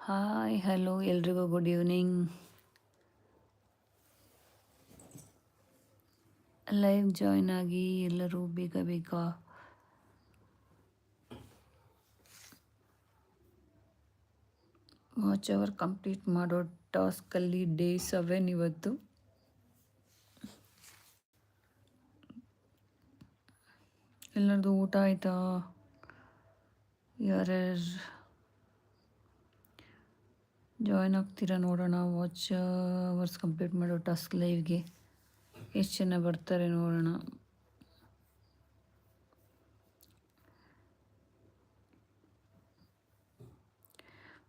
Hi, hello, ಎಲ್ರಿಗೂ good evening live join ಆಗಿ ಎಲ್ಲರೂ ಬೇಗ ಬೇಗ ವಾಚ್ ಅವರ್ ಕಂಪ್ಲೀಟ್ ಮಾಡೋ ಟಾಸ್ಕಲ್ಲಿ ಡೇ ಸೆವೆನ್ ಇವತ್ತು. ಎಲ್ಲರದು ಊಟ ಆಯಿತಾ? ಯಾರ್ಯಾರು ಜಾಯ್ನ್ ಆಗ್ತೀರಾ ನೋಡೋಣ ವಾಚ್ ಅವರ್ಸ್ ಕಂಪ್ಲೀಟ್ ಮಾಡೋ ಟಾಸ್ಕ್ ಲೈವ್ಗೆ ಎಷ್ಟು ಜನ ಬರ್ತಾರೆ ನೋಡೋಣ.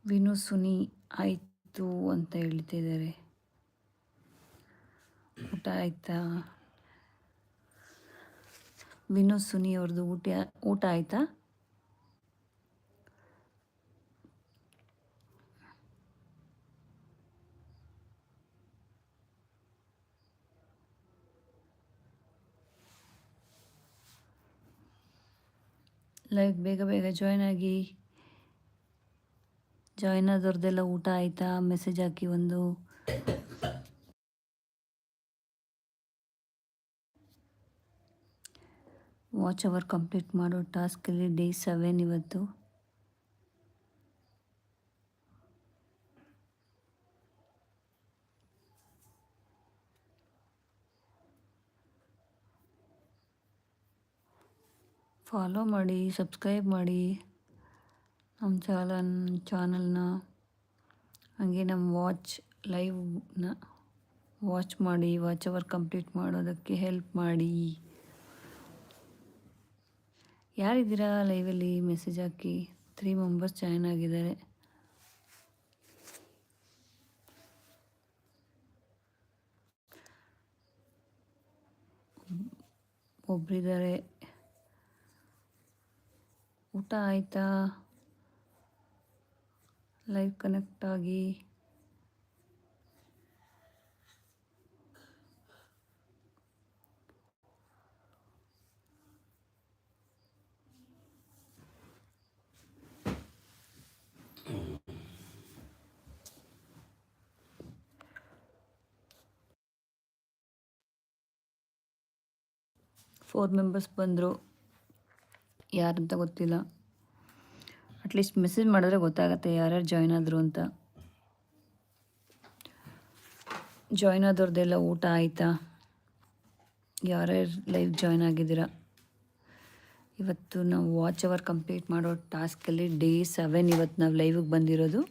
ವಿನು ಸುನಿ ಆಯಿತು ಅಂತ ಹೇಳ್ತಿದ್ದಾರೆ. ಊಟ ಆಯಿತಾ? ವಿನು ಸುನಿ ಅವ್ರದ್ದು ಊಟ ಊಟ ಆಯಿತಾ? ಲೈಕ್ ಬೇಗ ಬೇಗ ಜಾಯ್ನ್ ಆಗಿ ಜಾಯ್ನ್ ಆದವ್ರದ್ದೆಲ್ಲ ಊಟ ಆಯಿತಾ? ಮೆಸೇಜ್ ಹಾಕಿ ಒಂದು. ವಾಚ್ ಅವರ್ ಕಂಪ್ಲೀಟ್ ಮಾಡೋ ಟಾಸ್ಕಲ್ಲಿ ಡೇ ಸೆವೆನ್ ಇವತ್ತು. ಫಾಲೋ ಮಾಡಿ ಸಬ್ಸ್ಕ್ರೈಬ್ ಮಾಡಿ. ನಮ್ಮ ಚಾಲನ್, ಚಾನಲ್ನ. ಹಾಗೆ ನಮ್ಮ ವಾಚ್ ಲೈವ್ನ ವಾಚ್ ಮಾಡಿ ವಾಚ್ ಅವರ್ ಕಂಪ್ಲೀಟ್ ಮಾಡೋದಕ್ಕೆ ಹೆಲ್ಪ್ ಮಾಡಿ. ಯಾರಿದ್ದೀರಾ ಲೈವಲ್ಲಿ ಮೆಸೇಜ್ ಹಾಕಿ? ತ್ರೀ ಮೆಂಬರ್ಸ್ ಜಾಯ್ನ್ ಆಗಿದ್ದಾರೆ. ಒಬ್ಬರಿದ್ದಾರೆ ಊಟ ಆಯಿತಾ? ಲೈವ್ ಕನೆಕ್ಟ್ ಆಗಿ. ಫೋರ್ ಮೆಂಬರ್ಸ್ ಬಂದರು. ಯಾರಂತ ಗೊತ್ತಿಲ್ಲ. ಅಟ್ಲೀಸ್ಟ್ ಮೆಸೇಜ್ ಮಾಡಿದ್ರೆ ಗೊತ್ತಾಗತ್ತೆ ಯಾರ್ಯಾರು ಜಾಯ್ನ್ ಆದರು ಅಂತ. ಜಾಯ್ನ್ ಆದವ್ರದ್ದೆಲ್ಲ ಊಟ ಆಯಿತಾ? ಯಾರ್ಯಾರು ಲೈವ್ ಜಾಯ್ನ್ ಆಗಿದ್ದೀರಾ? ಇವತ್ತು ನಾವು ವಾಚ್ ಅವರ್ ಕಂಪ್ಲೀಟ್ ಮಾಡೋ ಟಾಸ್ಕಲ್ಲಿ ಡೇ ಸೆವೆನ್ ಇವತ್ತು ನಾವು ಲೈವಿಗೆ ಬಂದಿರೋದು.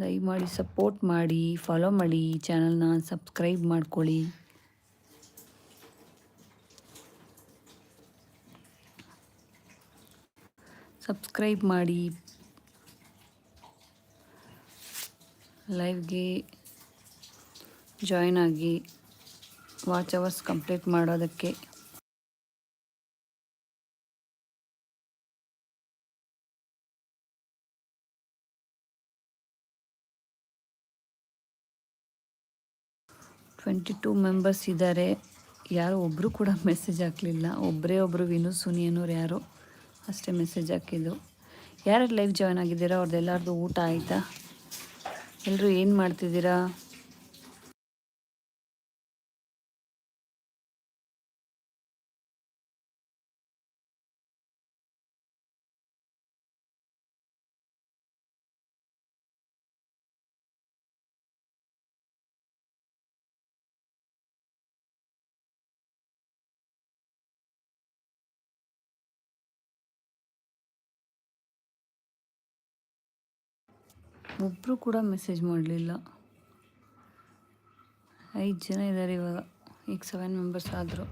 ದಯಮಾಡಿ ಸಪೋರ್ಟ್ ಮಾಡಿ ಫಾಲೋ ಮಾಡಿ ಚಾನಲ್ನ ಸಬ್ಸ್ಕ್ರೈಬ್ ಮಾಡ್ಕೊಳ್ಳಿ. ಸಬ್ಸ್ಕ್ರೈಬ್ ಮಾಡಿ. ಲೈವ್ಗೆ ಜಾಯ್ನ್ ಆಗಿ ವಾಚ್ ಅವರ್ಸ್ ಕಂಪ್ಲೀಟ್ ಮಾಡೋದಕ್ಕೆ. ಟ್ವೆಂಟಿ ಟೂ ಮೆಂಬರ್ಸ್ ಇದ್ದಾರೆ. ಯಾರು ಒಬ್ಬರು ಕೂಡ ಮೆಸೇಜ್ ಹಾಕಲಿಲ್ಲ. ಒಬ್ಬರೇ ಒಬ್ಬರು ವಿನು, ಸುನಿ ಅನ್ನೋರು ಯಾರು? ಅಷ್ಟೇ ಮೆಸೇಜ್ ಹಾಕಿದ್ದು. ಯಾರ್ಯಾರು ಲೈವ್ ಜಾಯ್ನ್ ಆಗಿದ್ದೀರಾ? ಅವ್ರದ್ದು ಎಲ್ಲರದ್ದು ಊಟ ಆಯಿತಾ? ಎಲ್ಲರೂ ಏನು ಮಾಡ್ತಿದ್ದೀರಾ? ಒಬ್ಬರು ಕೂಡ ಮೆಸೇಜ್ ಮಾಡಲಿಲ್ಲ. ಐದು ಜನ ಇದ್ದಾರೆ ಇವಾಗ. ಈಗ ಸೆವೆನ್ ಮೆಂಬರ್ಸ್ ಆದರು.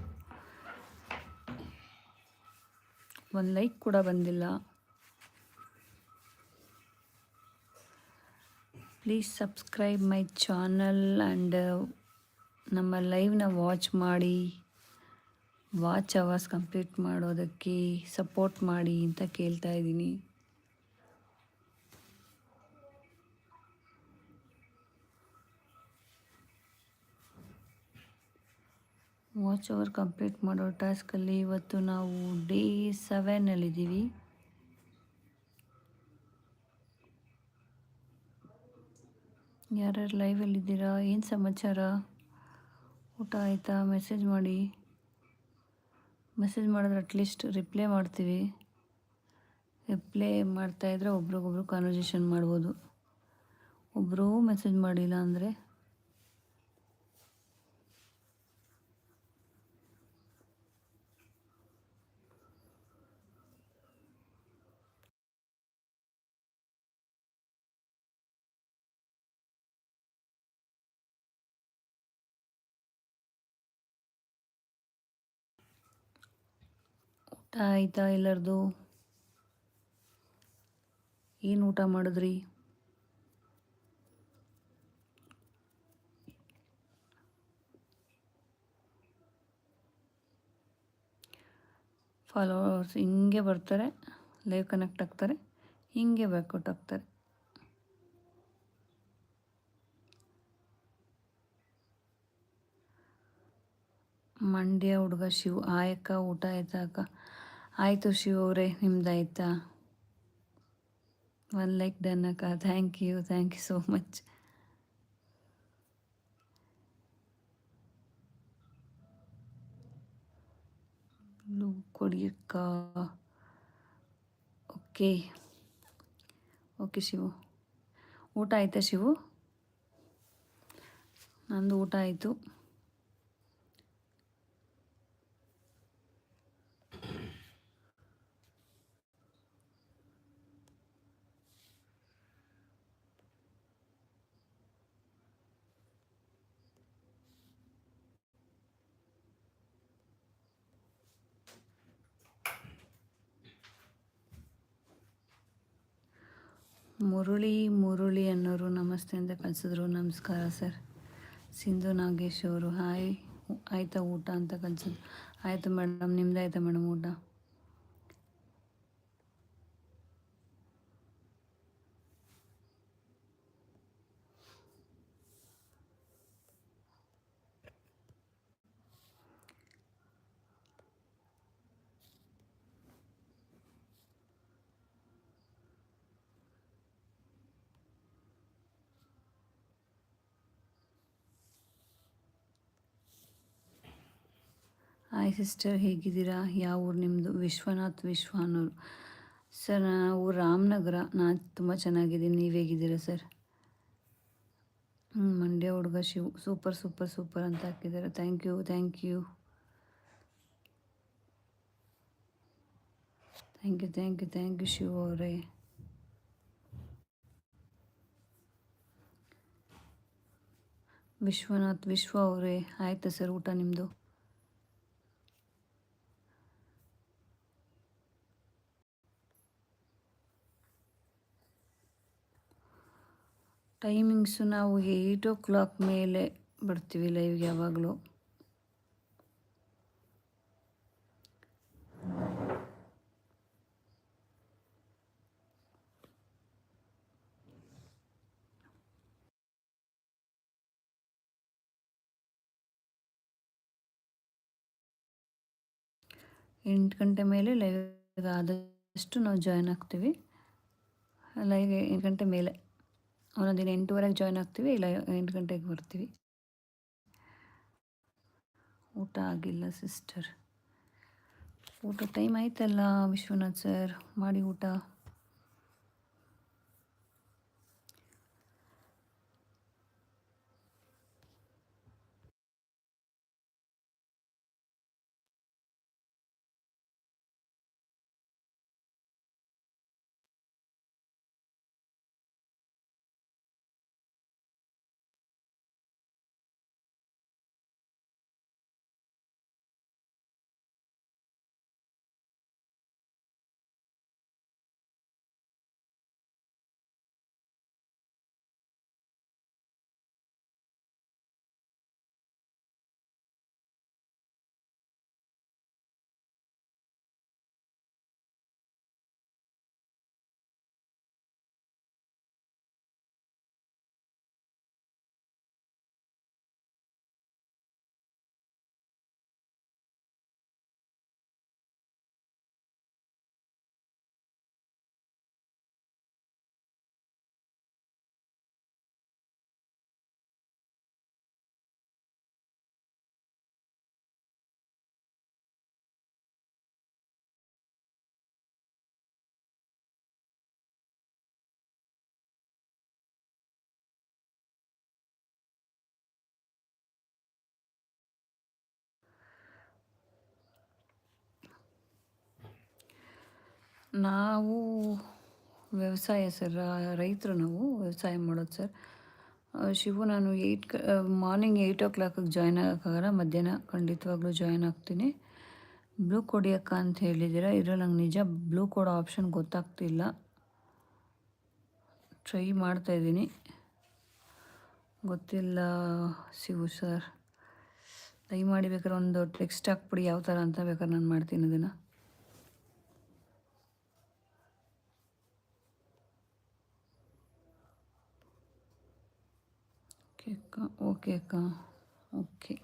ಒಂದು ಲೈಕ್ ಕೂಡ ಬಂದಿಲ್ಲ. Please subscribe my channel and ನಮ್ಮ ಲೈವ್ನ ವಾಚ್ ಮಾಡಿ. ವಾಚ್ ಅವರ್ಸ್ ಕಂಪ್ಲೀಟ್ ಮಾಡೋದಕ್ಕೆ ಸಪೋರ್ಟ್ ಮಾಡಿ ಅಂತ ಕೇಳ್ತಾ ಇದ್ದೀನಿ. ವಾಚ್ ಅವರ್ ಕಂಪ್ಲೀಟ್ ಮಾಡೋ ಟಾಸ್ಕಲ್ಲಿ ಇವತ್ತು ನಾವು ಡೇ ಸೆವೆನಲ್ಲಿದ್ದೀವಿ ಯಾರ್ಯಾರು ಲೈವಲ್ಲಿದ್ದೀರಾ ಏನು ಸಮಾಚಾರ? ಊಟ ಆಯಿತಾ? ಮೆಸೇಜ್ ಮಾಡಿ. ಮೆಸೇಜ್ ಮಾಡಿದ್ರೆ ಅಟ್ಲೀಸ್ಟ್ ರಿಪ್ಲೈ ಮಾಡ್ತೀವಿ. ರಿಪ್ಲೈ ಮಾಡ್ತಾಯಿದ್ರೆ ಒಬ್ರಿಗೊಬ್ರು ಕಾನ್ವರ್ಸೇಷನ್ ಮಾಡ್ಬೋದು. ಒಬ್ಬರು ಮೆಸೇಜ್ ಮಾಡಿಲ್ಲ ಅಂದರೆ ಊಟ ಆಯಿತಾ ಎಲ್ಲರದು? ಏನು ಊಟ ಮಾಡಿದ್ರಿ? ಫಾಲೋವರ್ಸ್ ಹಿಂಗೆ ಬರ್ತಾರೆ ಲೈವ್ ಕನೆಕ್ಟ್ ಆಗ್ತಾರೆ ಹಿಂಗೆ ಬ್ಯಾಕ್ಔಟ್ ಆಗ್ತಾರೆ ಮಂಡ್ಯ ಹುಡುಗ ಶಿವ, ಆಯಕ್ಕ ಊಟ ಆಯ್ತಾ ಅಕ್ಕ ಆಯಿತು ಶಿವ ಅವರೇ, ನಿಮ್ದಾಯ್ತಾ? ಒನ್ ಲೈಕ್ ಡನ್ ಅಕ್ಕ. Thank you thank you so much ಕೊಡಿ ಅಕ್ಕ. Okay okay Shivu. ಊಟ ಆಯ್ತಾ ಶಿವು? ನಂದು ಊಟ ಆಯಿತು. ಮುರುಳಿ ಮುರುಳಿ ಅನ್ನೋರು ನಮಸ್ತೆ ಅಂತ ಕಲಿಸಿದ್ರು ನಮಸ್ಕಾರ ಸರ್. ಸಿಂಧು ನಾಗೇಶ್ ಅವರು. ಹಾಯ್. ಆಯಿತಾ ಊಟ ಅಂತ ಕಲಿಸಿದ್ರು ಆಯಿತು ಮೇಡಮ್ ನಿಮ್ದು ಆಯಿತಾ ಮೇಡಮ್ ಊಟ? ಹಾಯ್ ಸಿಸ್ಟರ್ ಹೇಗಿದ್ದೀರಾ? ಯಾವ ಊರು ನಿಮ್ಮದು ವಿಶ್ವನಾಥ್ ವಿಶ್ವ ಅನ್ನೋರು ಸರ್, ನಾವು ರಾಮನಗರ. ನಾನು ತುಂಬ ಚೆನ್ನಾಗಿದ್ದೀನಿ. ನೀವು ಹೇಗಿದ್ದೀರಾ ಸರ್? ಮಂಡ್ಯ ಹುಡುಗ ಶಿವ್. ಸೂಪರ್ ಸೂಪರ್ ಸೂಪರ್ ಅಂತ ಹಾಕಿದ್ದಾರೆ. Thank you thank you thank you thank you thank you Shiva ಅವರೇ. ವಿಶ್ವನಾಥ್ ವಿಶ್ವ ಅವರೇ. ಆಯಿತಾ ಸರ್ ಊಟ ನಿಮ್ಮದು ಟೈಮಿಂಗ್ಸು ನಾವು ಏಯ್ಟ್ ಓ ಕ್ಲಾಕ್ ಮೇಲೆ ಬರ್ತೀವಿ ಲೈವ್ಗೆ ಯಾವಾಗಲೂ. ಎಂಟು ಗಂಟೆ ಮೇಲೆ ಲೈವ್ ಆದಷ್ಟು ನಾವು ಜಾಯ್ನ್ ಆಗ್ತೀವಿ. ಲೈವ್ ಎಂಟು ಗಂಟೆ ಮೇಲೆ. ಒಂದೊಂದು ಎಂಟೂವರೆಗೆ ಜಾಯ್ನ್ ಆಗ್ತೀವಿ, ಇಲ್ಲ ಎಂಟು ಗಂಟೆಗೆ ಬರ್ತೀವಿ. ಊಟ ಆಗಿಲ್ಲ ಸಿಸ್ಟರ್ ಊಟ ಟೈಮ್ ಆಯ್ತಲ್ಲ ವಿಶ್ವನಾಥ್ ಸರ್ ಮಾಡಿ ಊಟ. ನಾವು ವ್ಯವಸಾಯ ಸರ್ ರೈತರು ನಾವು ವ್ಯವಸಾಯ ಮಾಡೋದು ಸರ್. ಶಿವು, ನಾನು ಏಯ್ಟ್ ಮಾರ್ನಿಂಗ್ ಏಯ್ಟ್ ಓ ಕ್ಲಾಕಿಗೆ ಜಾಯ್ನ್ ಆಗೋಕ್ಕಾಗಲ್ಲ, ಮಧ್ಯಾಹ್ನ ಖಂಡಿತವಾಗ್ಲೂ ಜಾಯ್ನ್ ಆಗ್ತೀನಿ. ಬ್ಲೂ ಕೊಡಿಯಕ್ಕ ಅಂತ ಹೇಳಿದ್ದೀರಾ? ಇದ್ರಲ್ಲಿ ನಂಗೆ ನಿಜ ಬ್ಲೂ ಕೊಡೋ ಆಪ್ಷನ್ ಗೊತ್ತಾಗ್ತಿಲ್ಲ. ಟ್ರೈ ಮಾಡ್ತಾಯಿದ್ದೀನಿ ಗೊತ್ತಿಲ್ಲ ಶಿವು ಸರ್ ದಯಮಾಡಿ ಬೇಕಾದ್ರೆ ಒಂದು ಟೆಕ್ಸ್ಟ್ ಹಾಕ್ಬಿಡಿ ಯಾವ ಥರ ಅಂತ ಬೇಕಾದ್ರೆ ನಾನು ಮಾಡ್ತೀನಿ ಅದನ್ನು ಓಕೆ ಅಕ್ಕ ಓಕೆ ಅಕ್ಕ ಓಕೆ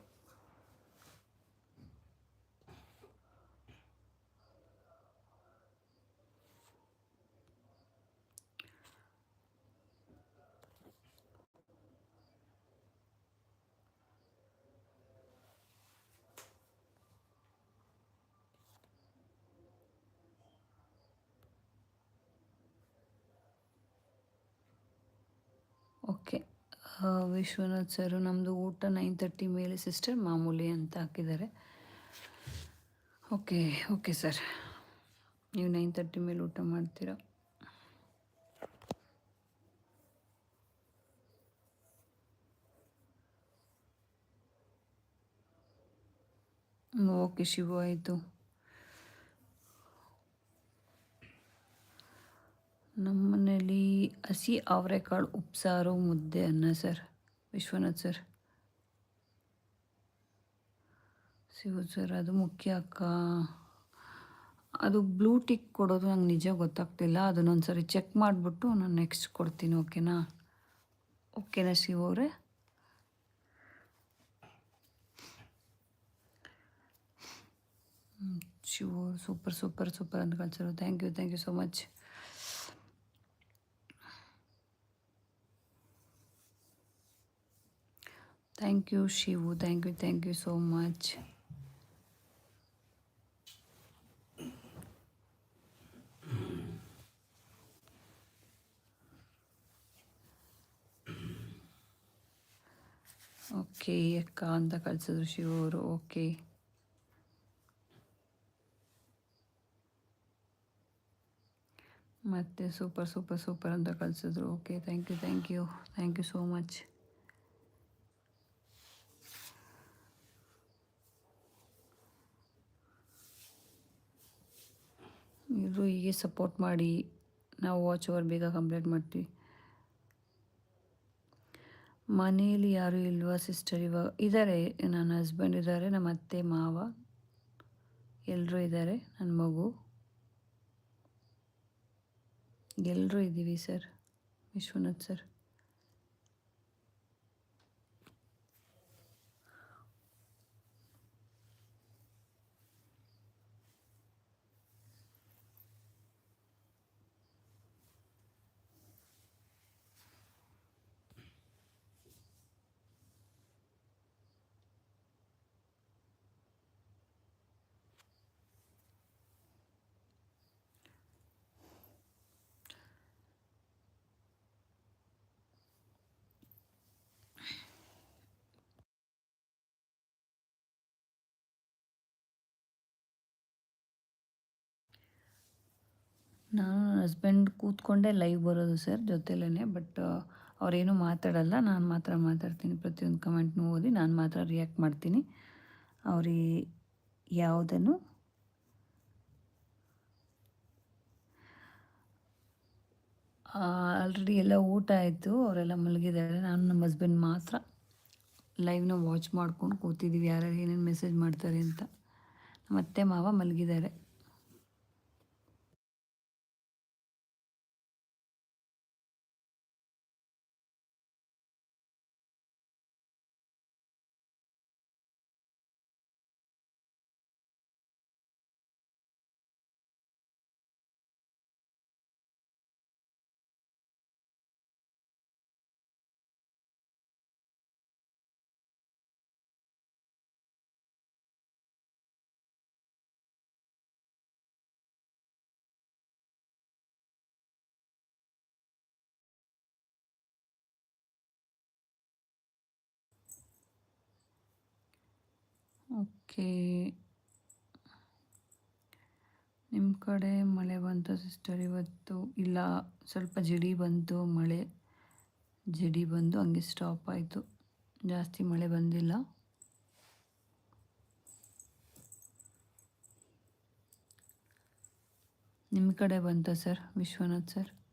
ಓಕೆ ಆ, ವಿಶ್ವನಾಥ್ ಸರ್ ನಮ್ಮದು ಊಟ ನೈನ್ ತರ್ಟಿ ಮೇಲೆ ಸಿಸ್ಟರ್ ಮಾಮೂಲಿ ಅಂತ ಹಾಕಿದ್ದಾರೆ. ಓಕೆ ಓಕೆ ಸರ್ ನೀವು ನೈನ್ ತರ್ಟಿ ಮೇಲೆ ಊಟ ಮಾಡ್ತೀರಾ? ಓಕೆ ಶಿವ, ಆಯಿತು. ನಮ್ಮ ಮನೇಲಿ ಹಸಿ ಅವರೆಕಾಳು ಉಪ್ಸಾರು ಮುದ್ದೆ ಅನ್ನ ಸರ್, ವಿಶ್ವನಾಥ್ ಸರ್. ಸಿಗೋದು ಸರ್, ಅದು ಮುಖ್ಯ ಅಕ್ಕ. ಅದು ಬ್ಲೂ ಟಿಕ್ ಕೊಡೋದು ನಂಗೆ ನಿಜ ಗೊತ್ತಾಗ್ತಿಲ್ಲ ಅದನ್ನೊಂದು ಸರಿ ಚೆಕ್ ಮಾಡಿಬಿಟ್ಟು ನಾನು ನೆಕ್ಸ್ಟ್ ಕೊಡ್ತೀನಿ ಓಕೆನಾ ಓಕೆನಾ ಶಿವ ಅವರೇ? ಶಿವ ಸೂಪರ್ ಸೂಪರ್ ಸೂಪರ್ ಅಂತ ಕಳ್ಸರು thank you thank you so much thank you Shivu thank you thank you so much okay ಅಕ್ಕ ಅಂತ ಕಳಿಸಿದ್ರು ಶಿವ ಅವರು ಓಕೆ ಮತ್ತೆ ಸೂಪರ್ ಸೂಪರ್ ಸೂಪರ್ ಅಂತ ಕಳಿಸಿದ್ರು okay thank you thank you thank you so much ಇವರು ಹೀಗೆ ಸಪೋರ್ಟ್ ಮಾಡಿ ನಾವು ವಾಚ್ ಓವರ್ ಬೇಗ ಕಂಪ್ಲೀಟ್ ಮಾಡ್ತೀವಿ. ಮನೆಯಲ್ಲಿ ಯಾರು ಇಲ್ವಾ ಸಿಸ್ಟರ್ ಇವಾಗ ಇದ್ದಾರೆ ನನ್ನ ಹಸ್ಬೆಂಡ್ ಇದ್ದಾರೆ ನಮ್ಮ ಅತ್ತೆ, ಮಾವ ಎಲ್ಲರೂ ಇದ್ದಾರೆ ನನ್ನ ಮಗು. ಎಲ್ಲರೂ ಇದ್ದೀವಿ ಸರ್ ವಿಶ್ವನಾಥ್ ಸರ್ ನಾನು ಹಸ್ಬೆಂಡ್ ಕೂತ್ಕೊಂಡೆ ಲೈವ್ ಬರೋದು ಸರ್ ಜೊತೆಲೇ ಬಟ್ ಅವರೇನು ಮಾತಾಡಲ್ಲ. ನಾನು ಮಾತ್ರ ಮಾತಾಡ್ತೀನಿ. ಪ್ರತಿಯೊಂದು ಕಮೆಂಟ್ನೂ ಓದಿ ನಾನು ಮಾತ್ರ ರಿಯಾಕ್ಟ್ ಮಾಡ್ತೀನಿ. ಅವ್ರಿಗೆ ಯಾವುದನ್ನು? ಆಲ್ರೆಡಿ ಎಲ್ಲ ಊಟ ಆಯಿತು. ಅವರೆಲ್ಲ ಮಲಗಿದ್ದಾರೆ. ನಾನು ನಮ್ಮ ಹಸ್ಬೆಂಡ್ ಮಾತ್ರ ಲೈವ್ನ ವಾಚ್ ಮಾಡ್ಕೊಂಡು ಕೂತಿದ್ದೀವಿ ಯಾರ್ಯಾರು ಏನೇನು ಮೆಸೇಜ್ ಮಾಡ್ತಾರೆ ಅಂತ. ನಮ್ಮ ಮಾವ ಮಲಗಿದ್ದಾರೆ. ಓಕೆ. ನಿಮ್ಮ ಕಡೆ ಮಳೆ ಬಂತು ಸಿಸ್ಟರ್ ಇವತ್ತು? ಇಲ್ಲ, ಸ್ವಲ್ಪ ಜಡಿ ಬಂತು, ಮಳೆ ಜಡಿ ಬಂದು ಹಂಗೆ ಸ್ಟಾಪ್ ಆಯಿತು. ಜಾಸ್ತಿ ಮಳೆ ಬಂದಿಲ್ಲ. ನಿಮ್ಮ ಕಡೆ ಬಂತ sir Vishwanath sir?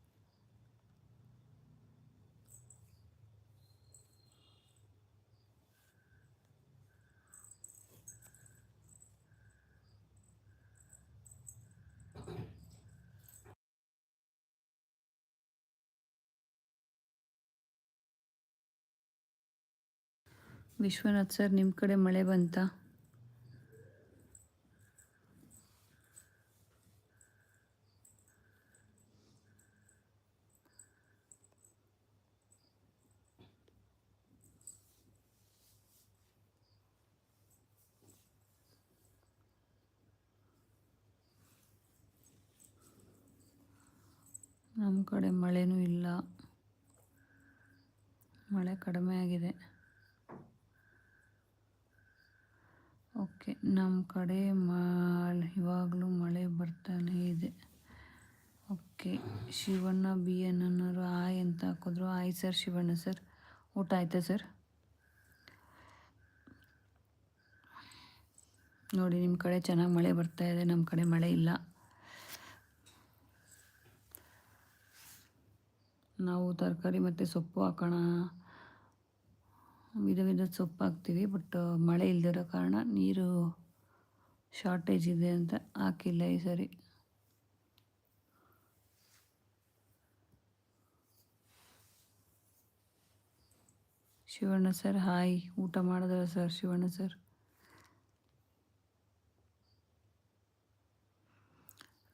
Vishwanath sir ನಿಮ್ಮ ಕಡೆ ಮಳೆ ಬಂತಾ? ನಮ್ಮ ಕಡೆ ಮಳೆನೂ ಇಲ್ಲ. ಮಳೆ ಕಡಿಮೆ ಆಗಿದೆ. ಓಕೆ ನಮ್ಮ ಕಡೆ ಮಳೆ ಇವಾಗಲೂ ಮಳೆ ಬರ್ತಾನೆ ಇದೆ. ಓಕೆ, ಶಿವಣ್ಣ ಬಿ ಎನ್ ಅನ್ನೋರು ಆಯ್ ಅಂತ ಹಾಕಿದ್ರು. Hi sir, Shivanna sir. ಊಟ ಆಯ್ತಾ ಸರ್? ನೋಡಿ ನಿಮ್ಮ ಕಡೆ ಚೆನ್ನಾಗಿ ಮಳೆ ಬರ್ತಾ ಇದೆ ನಮ್ಮ ಕಡೆ ಮಳೆ ಇಲ್ಲ. ನಾವು ತರಕಾರಿ ಮತ್ತು ಸೊಪ್ಪು ಹಾಕೋಣ. ವಿಧ ವಿಧ ಸೊಪ್ಪು ಹಾಕ್ತೀವಿ ಬಟ್ ಮಳೆ ಇಲ್ಲದಿರೋ ಕಾರಣ ನೀರು ಶಾರ್ಟೇಜ್ ಇದೆ ಅಂತ ಹಾಕಿಲ್ಲ ಈ ಸರಿ. Shivanna sir, hi. ಊಟ ಮಾಡಿದ್ರ ಸರ್ ಶಿವಣ್ಣ ಸರ್?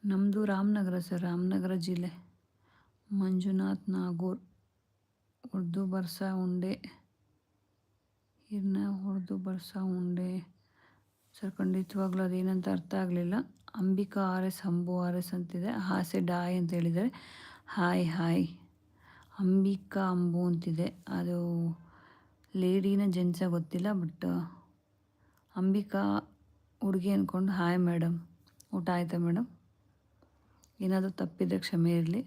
ನಮ್ಮದು ರಾಮನಗರ ಸರ್, ರಾಮನಗರ ಜಿಲ್ಲೆ. ಮಂಜುನಾಥ್ ನಾಗೂರ್. ಉರ್ದು ಬರ್ಸಾ ಉಂಡೆ. ಇನ್ನು ಹೊಡೆದು ಬರ್ಸಾ ಉಂಡೆ ಸರ್ ಖಂಡಿತವಾಗ್ಲೂ ಅದೇನಂತ ಅರ್ಥ ಆಗಲಿಲ್ಲ. Ambika R S Ambu R S ಅಂತಿದೆ. ಹಾಸೆ ಡಾಯ್ ಅಂತ ಹೇಳಿದರೆ ಹಾಯ್ ಹಾಯ್. ಅಂಬಿಕಾ ಅಂಬು ಅಂತಿದೆ. ಅದು ಲೇಡಿನ ಜೆಂಟ್ಸ ಗೊತ್ತಿಲ್ಲ, ಬಟ್ ಅಂಬಿಕಾ ಹುಡುಗಿ ಅಂದ್ಕೊಂಡು ಹಾಯ್ ಮೇಡಮ್. ಊಟ ಆಯ್ತಾ ಮೇಡಮ್? ಏನಾದರೂ ತಪ್ಪಿದ್ರೆ ಕ್ಷಮೆ ಇರಲಿ.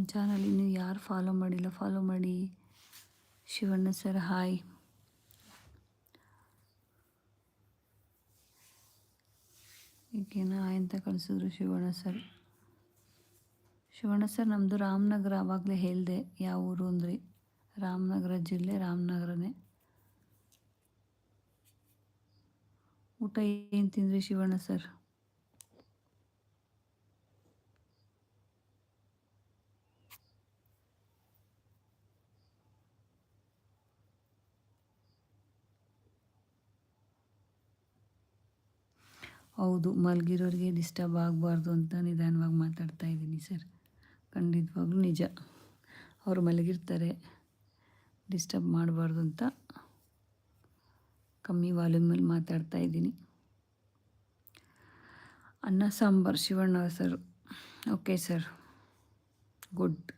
ನನ್ನ ಚಾನಲ್ ಇನ್ನೂ ಯಾರು ಫಾಲೋ ಮಾಡಿಲ್ಲ ಫಾಲೋ ಮಾಡಿ. ಶಿವಣ್ಣ ಸರ್ ಹಾಯ್ ಈಗೇನ ಹಾಯ್ ಅಂತ ಕಳಿಸಿದ್ರು ಶಿವಣ್ಣ ಸರ್ ಶಿವಣ್ಣ ಸರ್ ನಮ್ಮದು ರಾಮನಗರ ಆವಾಗಲೇ ಹೇಳಿದೆ, ಯಾವ ಊರು ಅಂದ್ರಿ. ರಾಮನಗರ ಜಿಲ್ಲೆ, ರಾಮನಗರನೇ. ಊಟ ಏನು ತಿಂದ್ರಿ ಶಿವಣ್ಣ ಸರ್ ಹೌದು, ಮಲಗಿರೋರಿಗೆ ಡಿಸ್ಟರ್ಬ್ ಆಗಬಾರ್ದು ಅಂತ ನಿಧಾನವಾಗಿ ಮಾತಾಡ್ತಾ ಇದ್ದೀನಿ ಸರ್. ಖಂಡಿತವಾಗ್ಲೂ ನಿಜ. ಅವರು ಮಲಗಿರ್ತಾರೆ ಡಿಸ್ಟರ್ಬ್ ಮಾಡಬಾರ್ದು ಅಂತ ಕಮ್ಮಿ ವಾಲ್ಯೂಮಲ್ಲಿ ಮಾತಾಡ್ತಾ ಇದ್ದೀನಿ. ಅನ್ನ, sambar, Shivanna sir. Okay sir good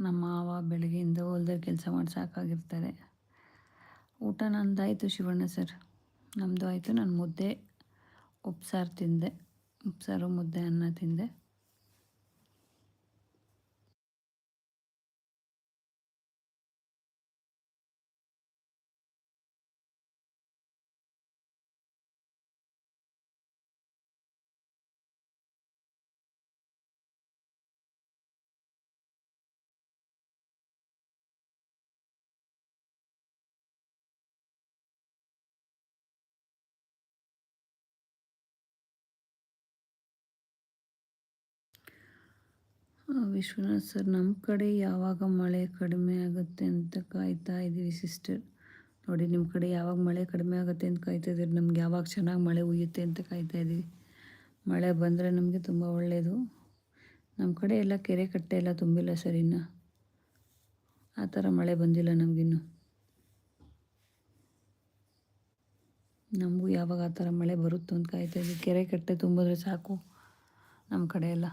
ನಮ್ಮ ಮಾವ ಬೆಳಗ್ಗೆಯಿಂದ ಹೊಲ್ದಲ್ಲಿ ಕೆಲಸ ಮಾಡಿ ಸಾಕಾಗಿರ್ತಾರೆ ಊಟ ನಂದಾಯಿತು ಶಿವಣ್ಣ ಸರ್. ನಮ್ಮದು ಆಯಿತು. ನಾನು ಮುದ್ದೆ, ಉಪ್ಸಾರು ತಿಂದೆ. ಉಪ್ಸಾರು, ಮುದ್ದೆ, ಅನ್ನ ತಿಂದೆ. ವಿಶ್ವನಾಥ್ ಸರ್ ನಮ್ಮ ಕಡೆ ಯಾವಾಗ ಮಳೆ ಕಡಿಮೆ ಆಗುತ್ತೆ ಅಂತ ಕಾಯ್ತಾ ಇದ್ದೀವಿ ಸಿಸ್ಟರ್. ನೋಡಿ ನಿಮ್ಮ ಕಡೆ ಯಾವಾಗ ಮಳೆ ಕಡಿಮೆ ಆಗುತ್ತೆ ಅಂತ ಕಾಯ್ತಾ ಇದ್ದೀರಿ ನಮ್ಗೆ ಯಾವಾಗ ಚೆನ್ನಾಗಿ ಮಳೆ ಉಯ್ಯುತ್ತೆ ಅಂತ ಕಾಯ್ತಾ ಇದ್ದೀವಿ ಮಳೆ ಬಂದರೆ ನಮಗೆ ತುಂಬ ಒಳ್ಳೆಯದು ನಮ್ಮ ಕಡೆ ಎಲ್ಲ ಕೆರೆ ಕಟ್ಟೆ ಎಲ್ಲ ತುಂಬಿಲ್ಲ ಸರ್ ಇನ್ನು. ಆ ಥರ ಮಳೆ ಬಂದಿಲ್ಲ ನಮಗಿನ್ನು ನಮಗೂ ಯಾವಾಗ ಆ ಥರ ಮಳೆ ಬರುತ್ತೋ ಅಂತ ಕಾಯ್ತಾ ಇದ್ದೀವಿ ಕೆರೆ ಕಟ್ಟೆ ತುಂಬಿದ್ರೆ ಸಾಕು ನಮ್ಮ ಕಡೆ ಎಲ್ಲ.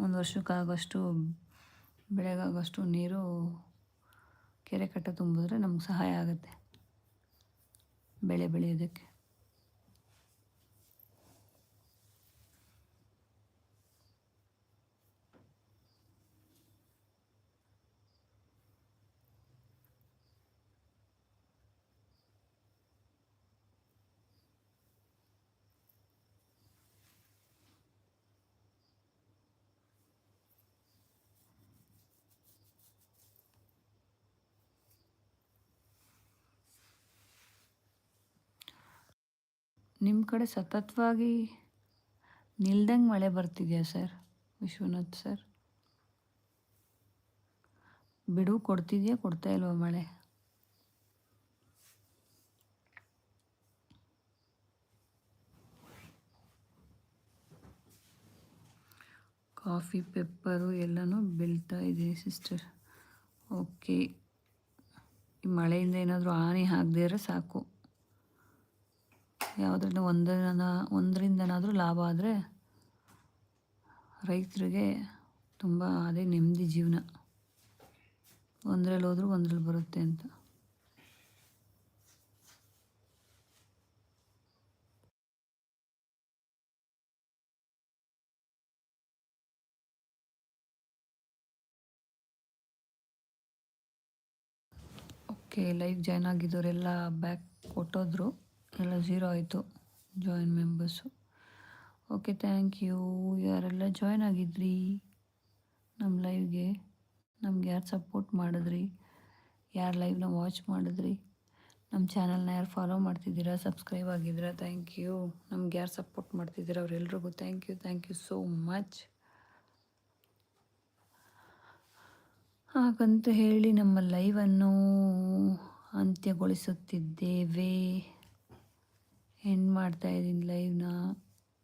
ಒಂದು ವರ್ಷಕ್ಕಾಗೋಷ್ಟು ಬೆಳೆಗಾಗೋಷ್ಟು ನೀರು ಕೆರೆ ಕಟ್ಟೆ ತುಂಬಿದ್ರೆ ನಮ್ಗೆ ಸಹಾಯ ಆಗುತ್ತೆ. ಬೆಳೆ ಬೆಳೆಯೋದಕ್ಕೆ. ನಿಮ್ಮ ಕಡೆ ಸತತವಾಗಿ ನಿಲ್ದಂಗೆ ಮಳೆ ಬರ್ತಿದೆಯಾ ಸರ್? ವಿಶ್ವನಾಥ್ ಸರ್? ಬಿಡು ಕೊಡ್ತಿದೆಯಾ, ಕೊಡ್ತಾ ಇಲ್ವಾ ಮಳೆ? ಕಾಫಿ, ಪೆಪ್ಪರು ಎಲ್ಲನೂ ಬೀಳ್ತಾ ಇದೆ ಸಿಸ್ಟರ್. ಓಕೆ. ಈ ಮಳೆಯಿಂದ ಏನಾದರೂ ಹಾನಿ ಆಗದೇ ಇದ್ರೆ ಸಾಕು. ಯಾವುದ್ರಿಂದ ಒಂದರಿಂದ, ಒಂದರಿಂದನಾದರೂ ಲಾಭ ಆದರೆ ರೈತರಿಗೆ ತುಂಬ ಅದೇ ನೆಮ್ಮದಿ ಜೀವನ. ಒಂದರಲ್ಲಿ ಹೋದರೂ ಒಂದರಲ್ಲಿ ಬರುತ್ತೆ ಅಂತ. ಓಕೆ ಲೈವ್ ಜಾಯ್ನ್ ಆಗಿದ್ದವರೆಲ್ಲ ಬ್ಯಾಕ್ ಕೊಟ್ಟೋದ್ರು. ಎಲ್ಲ ಝೀರೋ ಆಯಿತು join members okay thank you ಯಾರೆಲ್ಲ ಜಾಯ್ನ್ ಆಗಿದ್ರಿ ನಮ್ಮ ಲೈವ್ಗೆ ನಮ್ಗೆ ಯಾರು ಸಪೋರ್ಟ್ ಮಾಡಿದ್ರಿ? ಯಾರು ಲೈವ್ನ ವಾಚ್ ಮಾಡಿದ್ರಿ? ನಮ್ಮ ಚಾನಲ್ನ ಯಾರು ಫಾಲೋ ಮಾಡ್ತಿದ್ದೀರಾ ಸಬ್ಸ್ಕ್ರೈಬ್ ಆಗಿದ್ದೀರಾ? ಥ್ಯಾಂಕ್ ಯು ನಮ್ಗೆ ಯಾರು ಸಪೋರ್ಟ್ ಮಾಡ್ತಿದ್ದೀರಾ ಅವರೆಲ್ರಿಗೂ thank you thank you so much ಹಾಗಂತ ಹೇಳಿ ನಮ್ಮ ಲೈವನ್ನು ಅಂತ್ಯಗೊಳಿಸುತ್ತಿದ್ದೇವೆ. ಎಂಡ್ ಮಾಡ್ತಾ ಇದ್ದೀನಿ ಲೈವ್ನ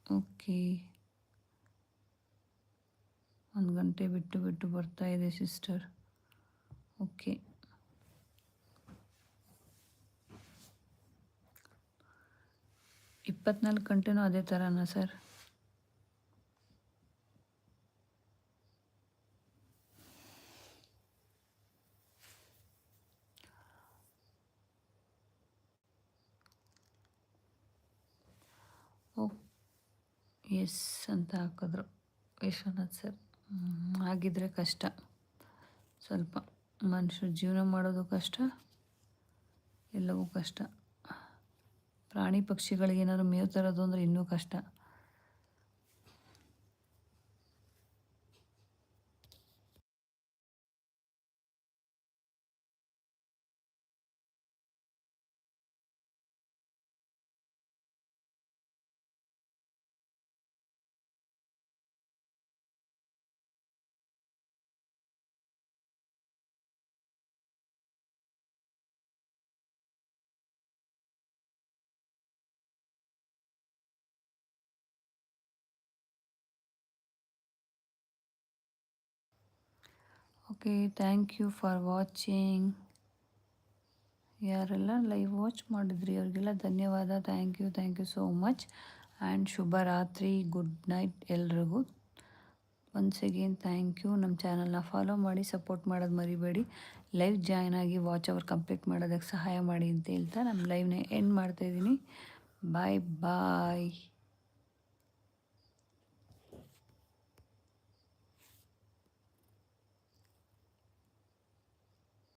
ಓಕೆ ಒಂದು ಗಂಟೆ ಬಿಟ್ಟು ಬಿಟ್ಟು ಬರ್ತಾ ಇದೆ ಸಿಸ್ಟರ್ ಓಕೆ ಇಪ್ಪತ್ನಾಲ್ಕು ಗಂಟೆನೂ ಅದೇ ಥರನಾ ಸರ್ ಓ ಎಸ್ ಅಂತ ಹಾಕಿದ್ರು. ವಿಶ್ವನಾಥ್ ಸರ್. ಹಾಗಿದ್ರೆ ಕಷ್ಟ. ಸ್ವಲ್ಪ ಮನುಷ್ಯರು ಜೀವನ ಮಾಡೋದು ಕಷ್ಟ, ಎಲ್ಲವೂ ಕಷ್ಟ. ಪ್ರಾಣಿ ಪಕ್ಷಿಗಳಿಗೇನಾದ್ರು ಮೇವು ತರೋದು ಅಂದರೆ ಇನ್ನೂ ಕಷ್ಟ. Okay thank you for watching ಯಾರೆಲ್ಲ ಲೈವ್ ವಾಚ್ ಮಾಡಿದ್ರಿ, ಅವ್ರಿಗೆಲ್ಲ ಧನ್ಯವಾದ. Thank you thank you so much and ಶುಭರಾತ್ರಿ ಗುಡ್ ನೈಟ್ ಎಲ್ರಿಗೂ. ಒನ್ಸ್ ಅಗೇನ್ ಥ್ಯಾಂಕ್ ಯು ನಮ್ಮ ಚಾನಲ್ನ ಫಾಲೋ ಮಾಡಿ ಸಪೋರ್ಟ್ ಮಾಡೋದು ಮರಿಬೇಡಿ. ಲೈವ್ ಜಾಯ್ನ್ ಆಗಿ ವಾಚ್ ಅವರ್ ಕಂಪ್ಲೀಟ್ ಮಾಡೋದಕ್ಕೆ ಸಹಾಯ ಮಾಡಿ ಅಂತ ಹೇಳ್ತಾ ನಮ್ಮ ಲೈವ್ನ ಎಂಡ್ ಮಾಡ್ತಾಯಿದ್ದೀನಿ ಬಾಯ್ ಬಾಯ್